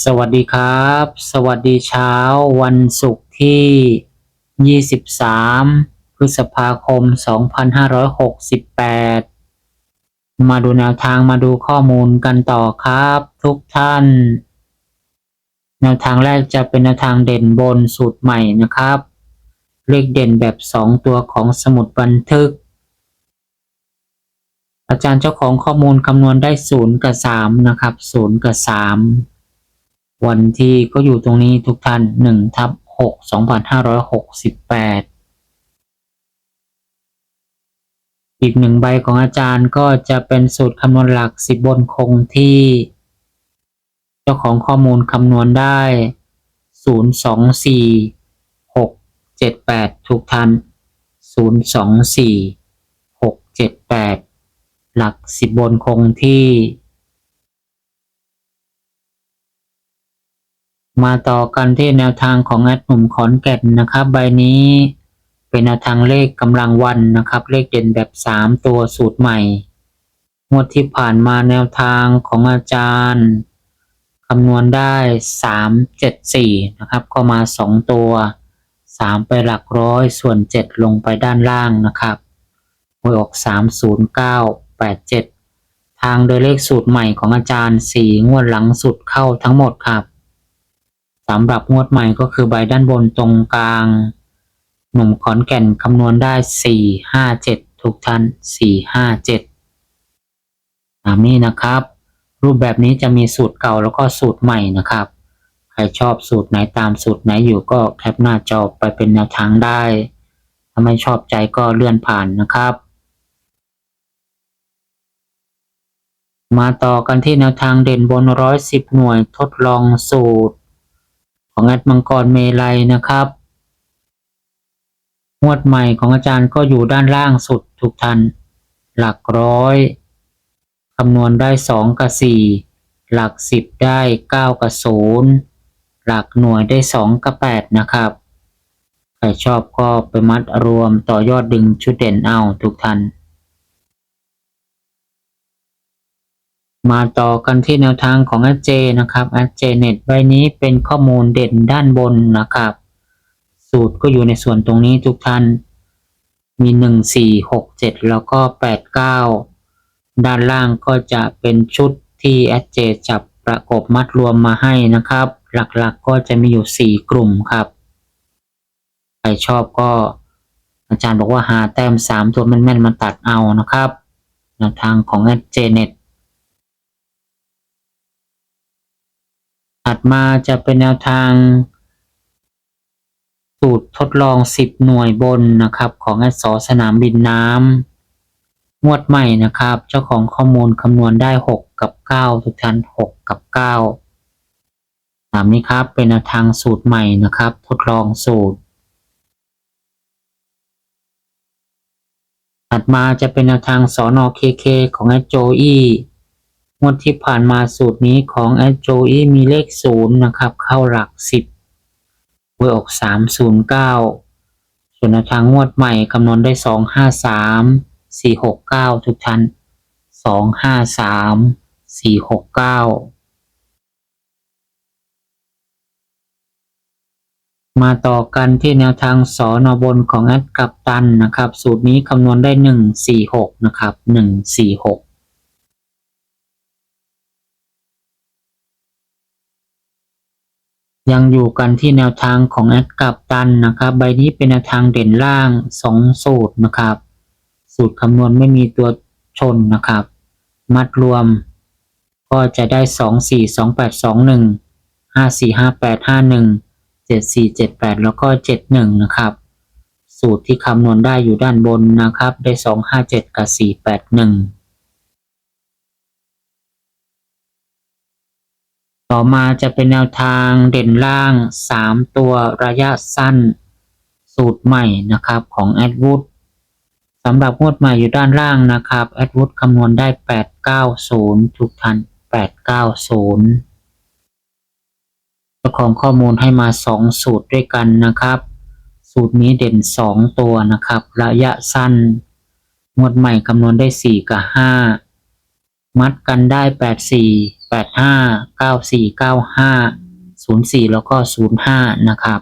สวัสดีครับ สวัสดีเช้าวันศุกร์ที่ 23 พฤษภาคม 2568 มาดูแนวทางมาดูข้อมูลกันต่อครับ ทุกท่าน แนวทางแรกจะเป็นแนวทางเด่นบนสูตรใหม่นะครับ เลขเด่นแบบ 2 ตัวของสมุดบันทึก อาจารย์เจ้าของข้อมูลคำนวณได้ 0 กับ 3 นะครับ 0 กับ 3 วันที่ก็อยู่ตรงนี้ทุกท่านหนึ่งทับหกสองพันห้าร้อยหกสิบแปดอีกหนึ่งใบของอาจารย์ก็จะเป็นสูตรคำนวณหลักสิบบนคงที่ เจ้าของข้อมูลคำนวณได้ศูนย์สองสี่หกเจ็ดแปดทุกท่านศูนย์สองสี่หกเจ็ดแปดหลักสิบบนคงที่ มาต่อกันที่แนวทางของแอดหนุ่มขอนแก่นนะครับ ใบนี้เป็นแนวทางเลขกำลังวันนะครับ เลขเด่นแบบ 3 ตัวสูตรใหม่ งวดที่ผ่านมาแนวทางของอาจารย์คำนวณได้ 3 7 4 นะครับ ก็มา 2 ตัว 3 ไปหลักร้อยส่วน 7 ลงไปด้านล่างนะครับหวยออก 309 87 ทางโดยเลขสูตรใหม่ของอาจารย์ 4 งวดหลังสุดเข้าทั้งหมดครับ สำหรับงวดใหม่ก็คือใบด้านบนตรงกลาง หนุ่มขอนแก่นคำนวณได้ 4 5 7 ทุกท่าน 4 5 7 ตามนี้นะครับ รูปแบบนี้จะมีสูตรเก่าแล้วก็สูตรใหม่นะครับ ใครชอบสูตรไหนตามสูตรไหนอยู่ก็แคปหน้าจอไปเป็นแนวทางได้ ถ้าไม่ชอบใจก็เลื่อนผ่านนะครับมาต่อกันที่แนวทางเด่นบนร้อยสิบหน่วยทดลองสูตร ของแอดมังกรเมลัยนะครับ งวดใหม่ของอาจารย์ก็อยู่ด้านล่างสุดทุกท่านหลักร้อยคำนวณได้สองกับสี่หลักสิบได้เก้ากับศูนย์หลักหน่วยได้สองกับแปดนะครับ ใครชอบก็ไปมัดรวมต่อยอดดึงชุดเด่นเอาทุกท่าน มาต่อกันที่แนวทางของ a เจนะครับ a เจเน็ตใบนี้เป็นข้อมูลเด่นด้านบนนะครับ สูตรก็อยู่ในส่วนตรงนี้ทุกท่าน มี 1 4 6 7 แล้วก็ 8 9 ด้านล่างก็จะเป็นชุดที่ a เจจับประกบมัดรวมมาให้นะครับ หลักๆกก็จะมีอยู่ 4 กลุ่มครับ ใครชอบก็อาจารย์บอกว่าหาแต้ม 3 ตัวแม่นๆมาตัดเอานะครับแนวทางของ a เจเน็ต ถัดมาจะเป็นแนวทาง สูตรทดลอง 10 หน่วยบนนะครับ ของอสสนามบินน้ำงวดใหม่นะครับ เจ้าของข้อมูลคำนวณได้ 6 กับ 9 ทุกท่าน6 กับ 9 ตามนี้ครับเป็นแนวทางสูตรใหม่นะครับ ทดลองสูตร ถัดมาจะเป็นแนวทางสอนอเคเคของแอโจอี้ งวดที่ผ่านมาสูตรนี้ของแอดโจอีมีเลขศูนย์นะครับ เข้าหลักสิบหวยออกสามศูนย์เก้าส่วนแนวทางงวดใหม่คำนวณได้สองห้าสามสี่หกเก้าทุกท่านสองห้าสามสี่หกเก้ามาต่อกันที่แนวทางสอนอบนของแอดกัปตันนะครับ สูตรนี้คำนวณได้หนึ่งสี่หกนะครับหนึ่งสี่หก ยังอยู่กันที่แนวทางของแอดกับตันนะครับ ใบนี้เป็นแนวทางเด่นล่าง 2 สูตรนะครับ สูตรคำนวณไม่มีตัวชนนะครับ มัดรวมก็จะได้ 2 4 2 8 2 1 5 4 5 8 5 1 7 4 7 8 แล้วก็ 7 1 นะครับ สูตรที่คำนวณได้อยู่ด้านบนนะครับ ได้ 2 5 7 กับ 4 8 1 ต่อมาจะเป็นแนวทางเด่นล่าง 3 ตัวระยะสั้น สูตรใหม่นะครับของแอดวูดสำหรับงวดใหม่อยู่ด้านล่างนะครับแอดวูดคำนวณได้ 890 ทุกท่าน 890เจ้าของข้อมูลให้มา 2 สูตรด้วยกันนะครับ สูตรนี้เด่น 2 ตัวนะครับ ระยะสั้น งวดใหม่คำนวณได้ 4 กับ 5 มัดกันได้ 84 85 94 95 04แล้วก็05นย์ห้านะครับ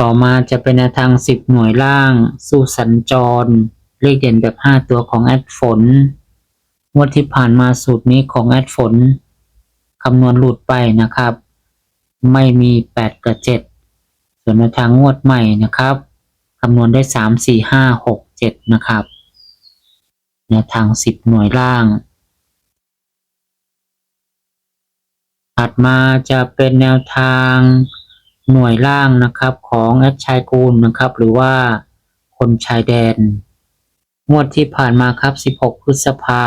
ต่อมาจะเป็นทาง10หน่วยล่าง สู้สัญจร เลขเด่นแบบ5ตัวของแอดฝนงวดที่ผ่านมาสูตรนี้ของแอดฝนคำนวณหลุดไปนะครับ ไม่มี 8 กับ 7 ส่วนทางงวดใหม่นะครับคำนวณได้ 3 4 5 6 7 นะครับ นวทาง10หน่วยล่าง ถัดมาจะเป็นแนวทางหน่วยล่างนะครับของแอดชายกูลนะครับ หรือว่าคนชายแดน งวดที่ผ่านมาครับ 16 พฤษภา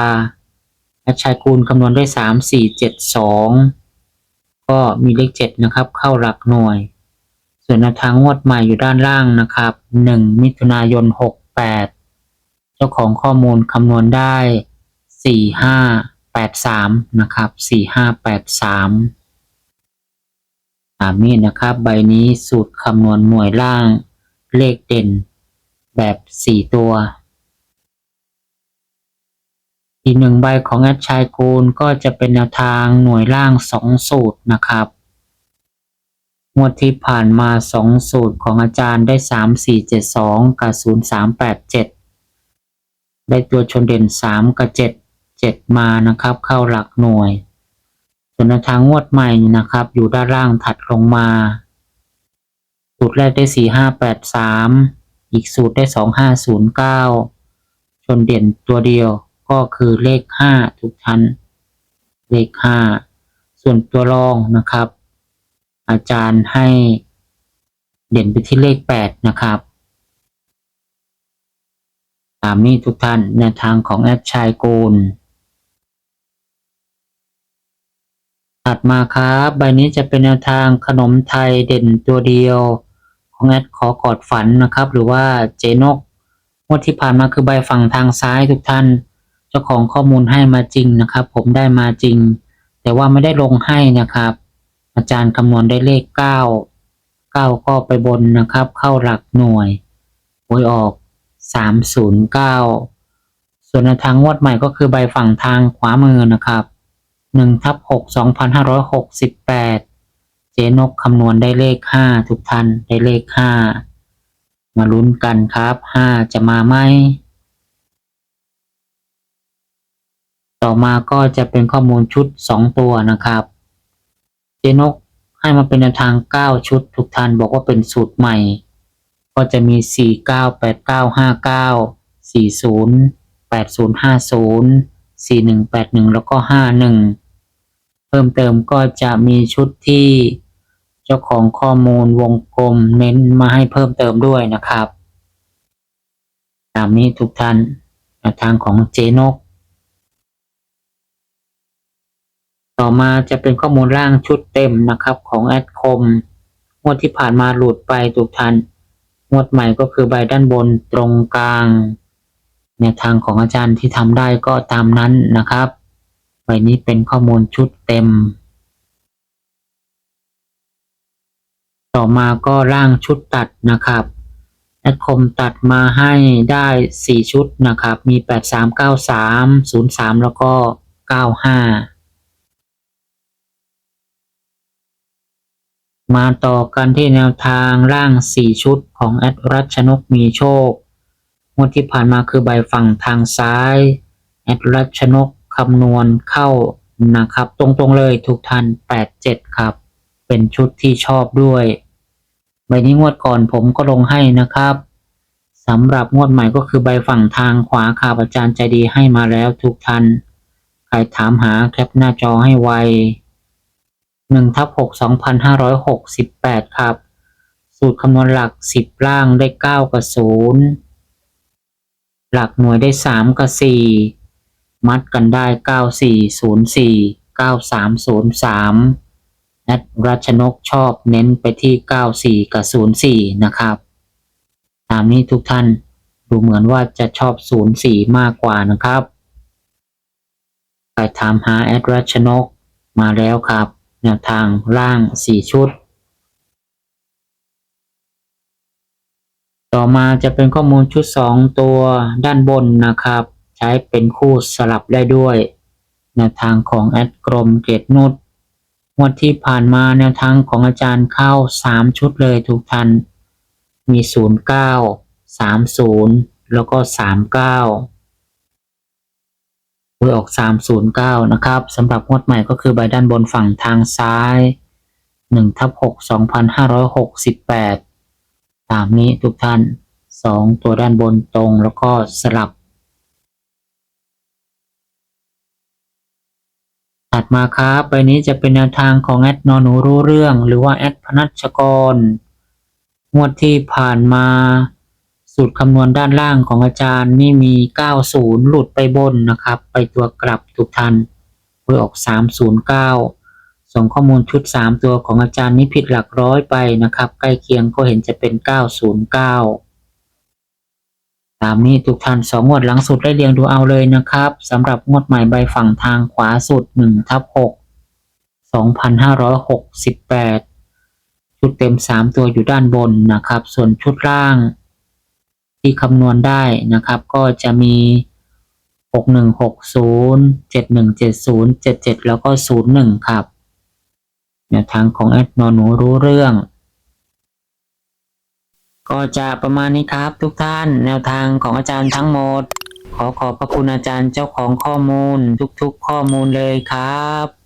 แอดชายกูลคำนวณด้วย 3 4 7 2 ก็มีเลข 7 นะครับ เข้าหลักหน่วย ส่วนแนวทางงวดใหม่อยู่ด้านล่างนะครับ 1 มิถุนายน 68 เจ้าของข้อมูลคำนวณได้ 4583 นะครับ 4583ตามนี้นะครับ ใบนี้สูตรคำนวณหน่วยล่างเลขเด่นแบบ 4 ตัว อีกหนึ่งใบของแอดชายกูลก็จะเป็นแนวทางหน่วยล่าง 2 สูตรนะครับงวดที่ผ่านมา 2 สูตรของอาจารย์ได้ 3 4 7 2 กับ 0 3 8 7 ได้ตัวชนเด่น 3 กับ 7 7 มานะครับ เข้าหลักหน่วย ส่วนทางงวดใหม่นะครับ อยู่ด้านล่างถัดลงมา สูตรแรกได้ 4 5 8 3 อีกสูตรได้ 2 5 0 9 ชนเด่นตัวเดียวก็คือเลข 5 ทุกท่านเลข 5 ส่วนตัวรองนะครับ อาจารย์ให้เด่นไปที่เลข 8 นะครับ ตามนี้ทุกท่านในทางของแอดชายกูล ถัดมาครับใบนี้จะเป็นแนวทางขนมไทยเด่นตัวเดียว ของแอดขอกอดฝันนะครับ หรือว่าเจนกงวดที่ผ่านมาคือใบฝั่งทางซ้ายทุกท่าน เจ้าของข้อมูลให้มาจริงนะครับ ผมได้มาจริง แต่ว่าไม่ได้ลงให้นะครับ อาจารย์คำนวณได้เลข 9 9 ก็ไปบนนะครับ เข้าหลักหน่วยหวยออก 309 ส่วนแนวทางงวดใหม่ก็คือใบฝั่งทางขวามือนะครับ1ทับ6 2568 เจนกคำนวณได้เลข 5 ทุกท่านได้เลข 5 มาลุ้นกันครับ 5 จะมาไหม ต่อมาก็จะเป็นข้อมูลชุด 2 ตัวนะครับ เจนกให้มาเป็นแนวทาง 9 ชุดทุกท่านบอกว่าเป็นสูตรใหม่ ก็จะมี 4 9 8 9 5 9 40 80 50 4181 แล้วก็ 51 เพิ่มเติมก็จะมีชุดที่เจ้าของข้อมูลวงกลมเน้นมาให้เพิ่มเติมด้วยนะครับ ตามนี้ทุกท่านทางของเจนก ต่อมาจะเป็นข้อมูลร่างชุดเต็มนะครับของแอดคมงวดที่ผ่านมาหลุดไปทุกท่าน งวดใหม่ก็คือใบด้านบนตรงกลางแนวทางของอาจารย์ที่ทำได้ก็ตามนั้นนะครับใบนี้เป็นข้อมูลชุดเต็ม ต่อมาก็ร่างชุดตัดนะครับแอดคมตัดมาให้ได้ 4 ชุดนะครับ มี 8393 03 แล้วก็ 95 มาต่อกันที่แนวทางร่าง 4 ชุดของแอดรัชนกมีโชคงวดที่ผ่านมาคือใบฝั่งทางซ้าย แอดรัชนกคำนวณเข้านะครับ ตรงๆเลยทุกท่าน87 ครับ เป็นชุดที่ชอบด้วย ใบนี้งวดก่อนผมก็ลงให้นะครับสำหรับงวดใหม่ก็คือใบฝั่งทางขวาครับอาจารย์ใจดีให้มาแล้วทุกท่านใครถามหาแคปหน้าจอให้ไว หนึ่งทับหกสองพันห้าร้อยหกสิบแปดครับ สูตรคำนวณหลักสิบล่างได้เก้ากับศูนย์หลักหน่วยได้สามกับสี่มัดกันได้ 9404 9303แอดรัชนกชอบเน้นไปที่ 94 กับ 04 นะครับ ตามนี้ทุกท่านดูเหมือนว่าจะชอบ 04 มากกว่านะครับ ไปถามหาแอดรัชนกมาแล้วครับ แนวทางล่าง 4 ชุด ต่อมาจะเป็นข้อมูลชุด 2 ตัวด้านบนนะครับ ใช้เป็นคู่สลับได้ด้วย แนวทางของแอดกรมเกตนุชงวดที่ผ่านมาแนวทางของอาจารย์เข้า 3 ชุดเลยทุกท่านมี 09 30 แล้วก็ 39 หวยออก 309 นะครับสำหรับงวดใหม่ก็คือใบด้านบนฝั่งทางซ้าย1ทับ6 2568 ตามนี้ทุกท่าน 2 ตัวด้านบนตรงแล้วก็สลับ ถัดมาครับใบนี้จะเป็นแนวทางของแอดนอนหนูรู้เรื่อง หรือว่าแอดพนัชกร งวดที่ผ่านมา สูตรคำนวณด้านล่างของอาจารย์นี่มี 90 หลุดไปบนนะครับ ไปตัวกลับทุกท่านเพื่อออก 309 ส่งข้อมูลชุด 3 ตัวของอาจารย์นี่ผิดหลักร้อยไปนะครับ ใกล้เคียงก็เห็นจะเป็น 909ตามนี้ทุกท่านสองงวดหลังสุดได้เรียงดูเอาเลยนะครับสำหรับงวดใหม่ใบฝั่งทางขวาสุด1ทับ6 2568 ชุดเต็ม 3 ตัวอยู่ด้านบนนะครับ ส่วนชุดล่าง ที่คำนวณได้นะครับ ก็จะมี 6160 7170 77 แล้วก็ 01 ครับแนวทางของแอดนอนหนูรู้เรื่อง ก็จะประมาณนี้ครับทุกท่านแนวทางของอาจารย์ทั้งหมด ขอขอบพระคุณอาจารย์เจ้าของข้อมูลทุกๆข้อมูลเลยครับ